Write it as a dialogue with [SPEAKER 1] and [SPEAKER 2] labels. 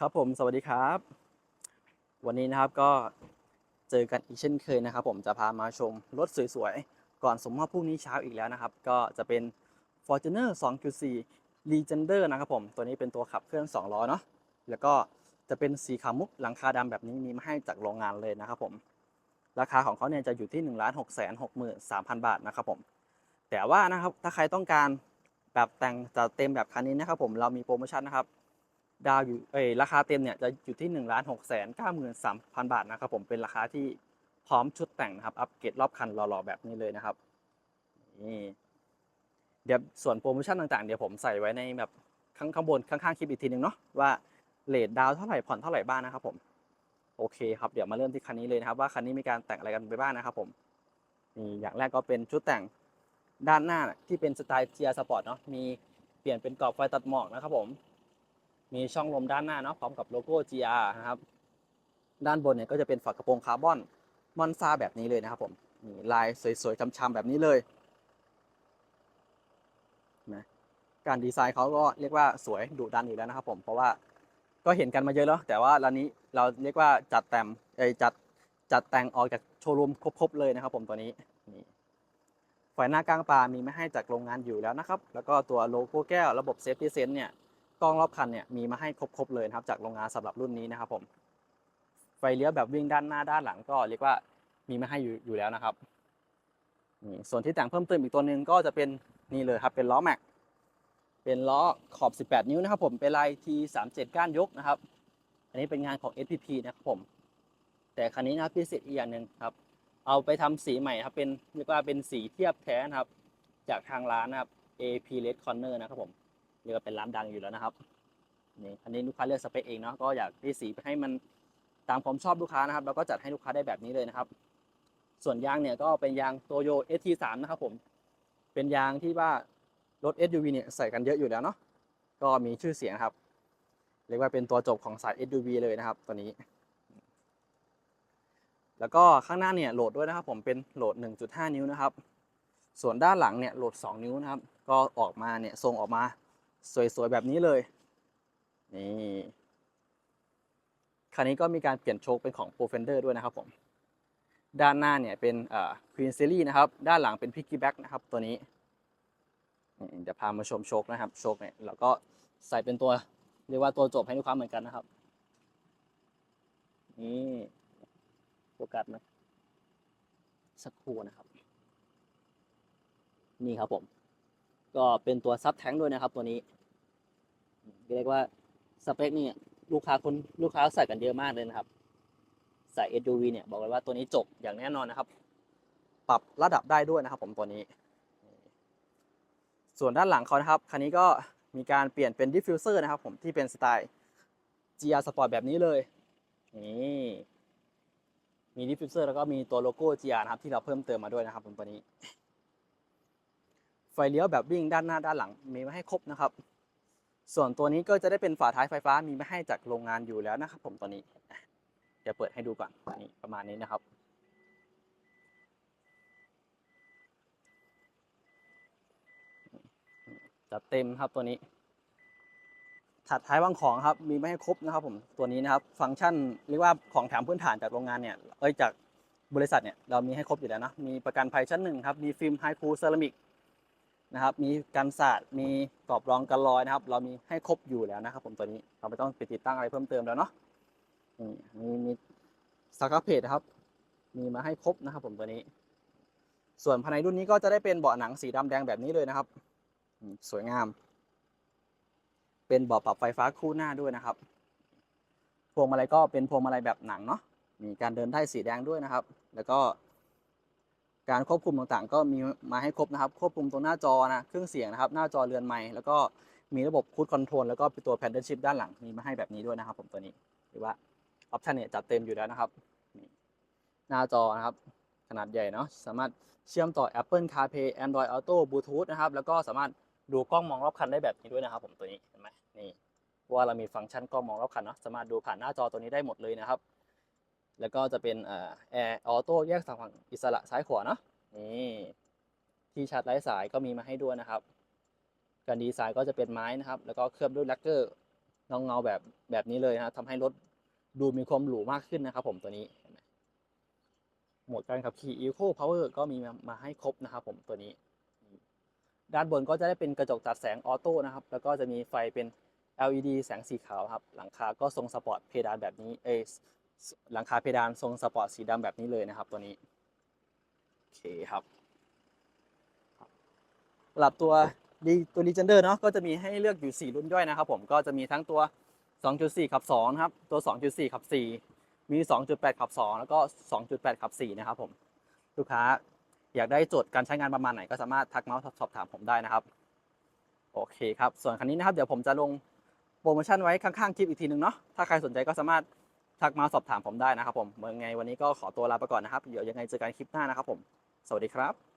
[SPEAKER 1] ครับผมสวัสดีครับ วันนี้นะครับก็เจอกันอีกเช่นเคยนะครับ ผมจะพามาชมรถสวยๆ ก่อนสมมอบพรุ่งนี้เช้าอีกแล้วนะครับ ก็จะเป็น Fortuner 2.4 Legender นะครับผม ตัวนี้เป็นตัวขับเคลื่อน2ล้อเนาะแล้วก็จะเป็นสีขาวมุกหลังคาดำแบบนี้มีมาให้จากโรงงานเลยนะครับผม ราคาของเขาเนี่ยจะอยู่ที่ 1 6 6 3 0 0 0 บาทนะครับผม แต่ว่านะครับถ้าใครต้องการแบบแต่งจัดเต็มแบบคันนี้นะครับผมเรามีโปรโมชั่นนะครับ ดาวอยู่เอ้ราคาเต็มเนี่ยจะอยู่ที่1นึ่งล้านหกแสนเก้าหมื่นสามพันบาทนะครับผมเป็นราคาที่พร้อมชุดแต่งนะครับอัปเกรดรอบคันหล่อๆแบบนี้เลยนะครับนี่เดี๋ยวส่วนโปรโมชั่นต่างๆ เดี๋ยวผมใส่ไว้ในแบบข้างข้างบนข้างๆคลิปอีกทีหนึ่งเนาะว่าเลทดาวเท่าไหร่ผ่อนเท่าไหร่บ้างนะครับผมโอเคครับเดี๋ยวมาเริ่มที่คันนี้เลยนะครับว่าคันนี้มีการแต่งอะไรกันไปบ้างนะครับผมนี่อย่างแรกก็เป็นชุดแต่งด้านหน้าที่เป็นสไตล์ GR Sport เนาะมีเปลี่ยนเป็นกรอบไฟตัดหมอกนะครับผม มีช่องลมด้านหน้าเนาะพร้อมกับโลโก้ GR นะครับ ด้านบนเนี่ยก็จะเป็นฝากระโปรงคาร์บอนมอนซาแบบนี้เลยนะครับผมนี่ลายสวยๆช้ำๆแบบนี้เลยนะการดีไซน์เขาก็เรียกว่าสวยดุดันอยู่แล้วนะครับผมเพราะว่าก็เห็นกันมาเยอะแล้ว แต่ว่าร้านนี้เราเรียกว่าจัดแต่งเอจัดจัดแต่งออกจากโชว์รูมครบๆเลยนะครับผมตัวนี้นี่ไฟหน้ากลางปลามีไม่ให้จากโรงงานอยู่แล้วนะครับ แล้วก็ตัวโลโก้แก้วระบบเซฟตี้เซนเนี่ย กล้องรอบคันเนี่ยมีมาให้ครบๆเลยนะครับจากโรงงานสำหรับรุ่นนี้นะครับผมไฟเลี้ยวแบบวิ่งด้านหน้าด้านหลังก็เรียกว่ามีมาให้อยู่อยู่แล้วนะครับนี่ส่วนที่แต่งเพิ่มเติมอีกตัวหนึ่งก็จะเป็นนี่เลยครับเป็นล้อแม็กเป็นล้อขอบ 18 นิ้วนะครับผมเป็นลาย T37 ก้านยกนะครับ อันนี้เป็นงานของ SPP นะครับผม แต่คันนี้นะครับพิเศษอีกอย่างหนึ่งครับ เอาไปทำสีใหม่ครับเป็นเรียกว่าเป็นสีเทียบแท้นะครับ จากทางร้านนะครับ AP Red Corner นะครับผม เรียกว่าเป็นร้านดังอยู่แล้วนะครับนี่อันนี้ลูกค้าเลือกสเปคเองเนาะก็อยากได้สีให้มันตามความชอบลูกค้านะครับเราก็จัดให้ลูกค้าได้แบบนี้เลยนะครับ ส่วนยางเนี่ยก็เป็นยางโตโย ST3 นะครับผมเป็นยางที่ว่ารถ SUV เนี่ยใส่กันเยอะอยู่แล้วเนาะก็มีชื่อเสียงครับ เรียกว่าเป็นตัวจบของสาย SUV เลยนะครับตัวนี้ แล้วก็ข้างหน้าเนี่ยโหลดด้วยนะครับ ผมเป็นโหลด 1.5 นิ้วนะครับ ส่วนด้านหลังเนี่ยโหลด 2 นิ้วนะครับ ก็ออกมาเนี่ยทรงออกมา สวยๆ แบบนี้เลย นี่ คันนี้ก็มีการเปลี่ยนโชคเป็นของ p r o f e n d e r ด้วยนะครับผม ด้านหน้าเนี่ยเป็นเอ่อ Queen Series นะครับ ด้านหลังเป็น Piggyback นะครับ ตัวนี้นี่เดี๋ยวพามาชมโชคนะครับ โชคเนี่ยเราก็ใส่เป็นตัว เรียกว่าตัวจบให้ลูกค้าเหมือนกันนะครับ นี่โฟกัสนะสักครู่นะครับ นี่ครับผม ก็เป็นตัวซับแท้งด้วยนะครับ ตัวนี้เรียกว่าสเปคนี่ลูกค้าคนลูกค้าใส่กันเยอะมากเลยนะครับใส่ SUV เนี่ยบอกเลยว่าตัวนี้จบอย่างแน่นอนนะครับ ปรับระดับได้ด้วยนะครับ ผมตัวนี้ ส่วนด้านหลังเขานะครับคันนี้ก็มีการเปลี่ยนเป็นดิฟฟิวเซอร์นะครับ ผมที่เป็นสไตล์ GR Sport แบบนี้เลยนี่มีดิฟฟิวเซอร์แล้วก็มีตัวโลโก้ GR นะครับที่เราเพิ่มเติมมาด้วยนะครับผมตัวนี้ ไฟเลี้ยวแบบวิ่งด้านหน้าด้านหลังมีมาให้ครบนะครับ ส่วนตัวนี้ก็จะได้เป็นฝาท้ายไฟฟ้ามีมาให้จากโรงงานอยู่แล้วนะครับ ผมตัวนี้เดี๋ยวเปิดให้ดูก่อนนี่ประมาณนี้นะครับจัดเต็มครับตัวนี้ ถัดท้ายวางของครับมีไม่ให้ครบนะครับ ผมตัวนี้นะครับ ฟังก์ชันเรียกว่าของแถมพื้นฐานจากโรงงานเนี่ยเอ้ยจากบริษัทเนี่ยเรามีให้ครบอยู่แล้วนะมีประกันภัยชั้นหนึ่งครับมีฟิล์มไฮคูเซรามิก นะครับ มีกันสาดมีกรอบรองกันรอยนะครับ เรามีให้ครบอยู่แล้วนะครับ ผมตัวนี้เราไม่ต้องไปติดตั้งอะไรเพิ่มเติมแล้วเนาะนี่มีมีสกาเพจครับ มีมาให้ครบนะครับ ผมตัวนี้ ส่วนภายในรุ่นนี้ก็จะได้เป็นเบาะหนังสีดำแดงแบบนี้เลยนะครับสวยงาม เป็นเบาะปรับไฟฟ้าคู่หน้าด้วยนะครับ พวงมาลัยก็เป็นพวงมาลัยแบบหนังเนาะมีการเดินได้สีแดงด้วยนะครับ แล้วก็ การควบคุมต่างๆ ก็มีมาให้ครบนะครับ ควบคุมตรงหน้าจอนะเครื่องเสียงนะครับ หน้าจอเรือนไม้แล้วก็มีระบบคูดคอนโทรลแล้วก็เป็นตัวแพนเดิลชิพด้านหลังมีมาให้แบบนี้ด้วยนะครับ ผมตัวนี้หรือว่าออปชันเนี่ยจัดเต็มอยู่แล้วนะครับหน้าจอนะครับขนาดใหญ่เนาะสามารถเชื่อมต่อ Apple CarPlay Android Auto Bluetooth นะครับ แล้วก็สามารถดูกล้องมองรอบคันได้แบบนี้ด้วยนะครับ ผมตัวนี้เห็นไหมนี่ว่าเรามีฟังก์ชันกล้องมองรอบคันเนาะสามารถดูผ่านหน้าจอตัวนี้ได้หมดเลยนะครับ แล้วก็จะเป็นแอร์ออโต้แยกฝั่งอิสระซ้ายขวาเนาะนี่ที่ชาร์จไร้สายก็มีมาให้ด้วยนะครับ การดีไซน์ก็จะเป็นไม้นะครับ แล้วก็เคลือบด้วยแลกเกอร์เงาเงาแบบแบบนี้เลยนะทำให้รถดูมีความหรูมากขึ้นนะครับ ผมตัวนี้หมโหมดการขับขี่ Eco Power ก็มีมาให้ครบนะครับ ผมตัวนี้ ด้านบนก็จะได้เป็นกระจกตัดแสงออโต้นะครับ แล้วก็จะมีไฟเป็น LED แสงสีขาวครับ หลังคาก็ทรงสปอร์ตเพดานแบบนี้เอ หลังคาเพดานทรงสปอร์ตสีดำแบบนี้เลยนะครับ ตัวนี้โอเคครับสำหรับตัวดีตัว Legender เนาะก็จะมีให้เลือกอยู่ 4 รุ่นย่อยนะครับผมก็จะมีทั้งตัว 2.4 ขับ2ครับตัว 2.4 ขับ 4 มี 2.8 ขับ 2 แล้วก็ 2.8 ขับ 4 นะครับผม ลูกค้าอยากได้โจทย์การใช้งานประมาณไหนก็สามารถทักมาสอบถามผมได้นะครับ โอเคครับ ส่วนคันนี้นะครับ เดี๋ยวผมจะลงโปรโมชั่นไว้ข้างๆคลิปอีกทีหนึ่งเนาะถ้าใครสนใจก็สามารถ ทักมาสอบถามผมได้นะครับผมเมื่อไงวันนี้ก็ขอตัวลาไปก่อนนะครับ เดี๋ยวยังไงเจอกันคลิปหน้านะครับผม สวัสดีครับ